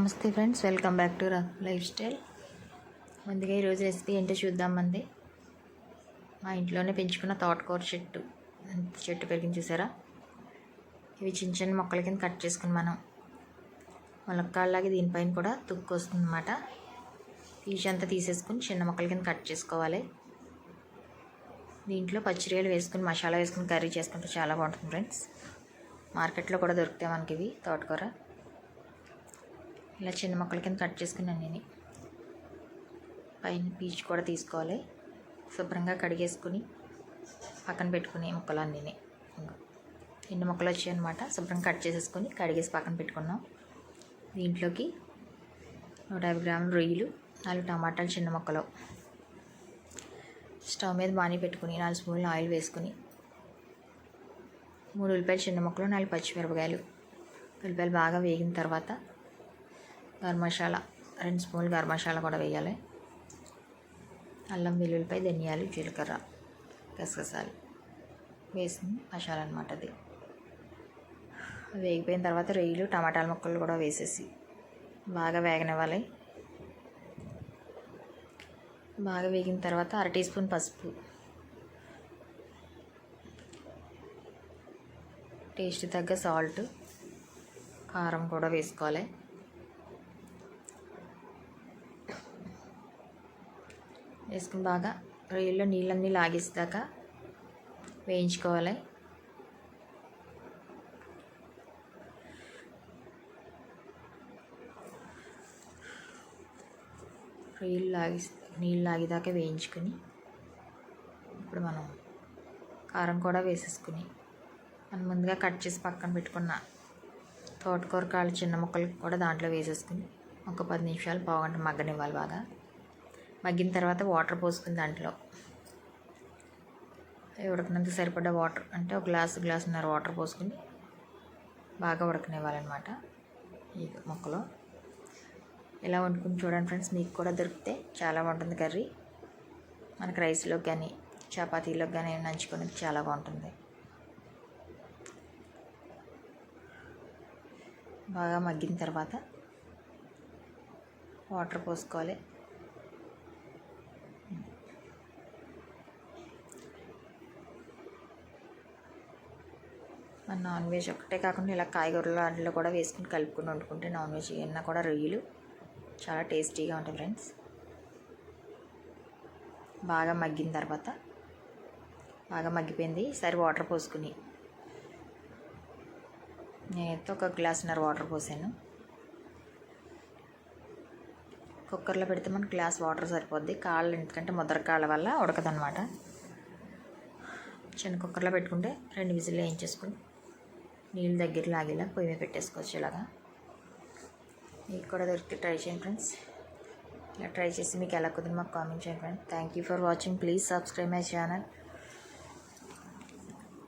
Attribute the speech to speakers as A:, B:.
A: నమస్తే friends welcome back to lifestyle. ముందుగా ఈరోజు రెసిపీ ఏంటో చూద్దాం మంది మా ఇంట్లోనే పెంచుకున్న తోటకూర చెట్టు. చెట్టు పెరిగింది చూసారా? ఇవి చిన్న చిన్న మొక్కల కింద కట్ చేసుకుని మనం ములక్కాళ్ళలాగే దీనిపైన కూడా తుక్కు వస్తుంది అనమాట పీచు అంతా తీసేసుకుని చిన్న మొక్కల కింద కట్ చేసుకోవాలి. దీంట్లో పచ్చిరియలు వేసుకుని మసాలా వేసుకుని కర్రీ చేసుకుంటే చాలా బాగుంటుంది ఫ్రెండ్స్. మార్కెట్లో కూడా దొరుకుతాయి మనకి ఇవి తోటకూర. ఇలా చిన్న మొక్కల కింద కట్ చేసుకున్నాను నేను. పైన పీచు కూడా తీసుకోవాలి. శుభ్రంగా కడిగేసుకుని పక్కన పెట్టుకుని ముక్కలన్నీ ఎన్ని మొక్కలు వచ్చాయి అనమాట శుభ్రంగా కట్ చేసేసుకొని కడిగేసి పక్కన పెట్టుకున్నాం. దీంట్లోకి నూట యాభై గ్రాముల రొయ్యలు నాలుగు టమాటాలు చిన్న మొక్కలు. స్టవ్ మీద బాణీ పెట్టుకుని నాలుగు స్పూన్లు ఆయిల్ వేసుకుని మూడు ఉల్లిపాయలు చిన్న మొక్కలు నాలుగు పచ్చిమిరపకాయలు. ఉల్లిపాయలు బాగా వేగిన తర్వాత గర్మశాల రెండు స్పూన్లు గర్మశాల కూడా వేయాలి. అల్లం వెల్లుల్లిపై ధనియాలు జీలకర్ర గసగసాలు వేసి మసాలా అనమాట అది. వేగిపోయిన తర్వాత రొయ్యలు టమాటాల ముక్కలు కూడా వేసేసి బాగా వేగనివ్వాలి. బాగా వేగిన తర్వాత అర టీ స్పూన్ పసుపు. టేస్ట్ తగ్గ సాల్ట్ కారం కూడా వేసుకోవాలి. వేసుకుని బాగా రొయ్యల్లో నీళ్ళన్నీ లాగేసాక వేయించుకోవాలి. రొయ్యలు లాగి నీళ్ళు లాగేదాకా వేయించుకొని ఇప్పుడు మనం కారం కూడా వేసేసుకుని మనం ముందుగా కట్ చేసి పక్కన పెట్టుకున్న తోటకూర కాళ్ళు చిన్న ముక్కలు కూడా దాంట్లో వేసేసుకుని ఒక పది నిమిషాలు పావుగంట మగ్గనివ్వాలి బాగా. మగ్గిన తర్వాత వాటర్ పోసుకుని దాంట్లో. ఉడకనంత సరిపడ్డ వాటర్ అంటే ఒక గ్లాసు గ్లాసున్నర వాటర్ పోసుకుని బాగా ఉడకనివ్వాలన్నమాట ఈ మొక్కలో. ఇలా వండుకుని చూడండి ఫ్రెండ్స్ మీకు కూడా దొరికితే చాలా బాగుంటుంది కర్రీ. మనకి రైస్లోకి కానీ చపాతీలోకి కానీ నంచుకోవడానికి చాలా బాగుంటుంది. బాగా మగ్గిన తర్వాత వాటర్ పోసుకోవాలి. మన నాన్ వెజ్ ఒకటే కాకుండా ఇలా కాయగూరలు వాటిలో కూడా వేసుకుని కలుపుకొని వండుకుంటే నాన్ వెజ్ ఏమన్నా కూడా రొయ్యలు. చాలా టేస్టీగా ఉంటాయి ఫ్రెండ్స్. బాగా మగ్గిన తర్వాత బాగా మగ్గిపోయింది. సరి వాటర్ పోసుకుని. నేనైతే ఒక గ్లాసున్నర వాటర్ పోసాను. కుక్కర్లో పెడితే మనకు గ్లాస్ వాటర్ సరిపోద్ది. కాళ్ళు ఎందుకంటే ముద్ర కాళ్ళ వల్ల ఉడకదనమాట చిన్న కుక్కర్లో పెట్టుకుంటే రెండు విజిల్ వేయించేసుకుని నీళ్ళు దగ్గర లాగేలా పొయ్యి మీద పెట్టేసుకోవచ్చు ఇలాగా. మీకు కూడా దొరికితే ట్రై చేయండి ఫ్రెండ్స్. ఇలా ట్రై చేసి మీకు ఎలా కుదిరి మాకు కామెంట్ చేయండి friends. Thank you for watching please subscribe my channel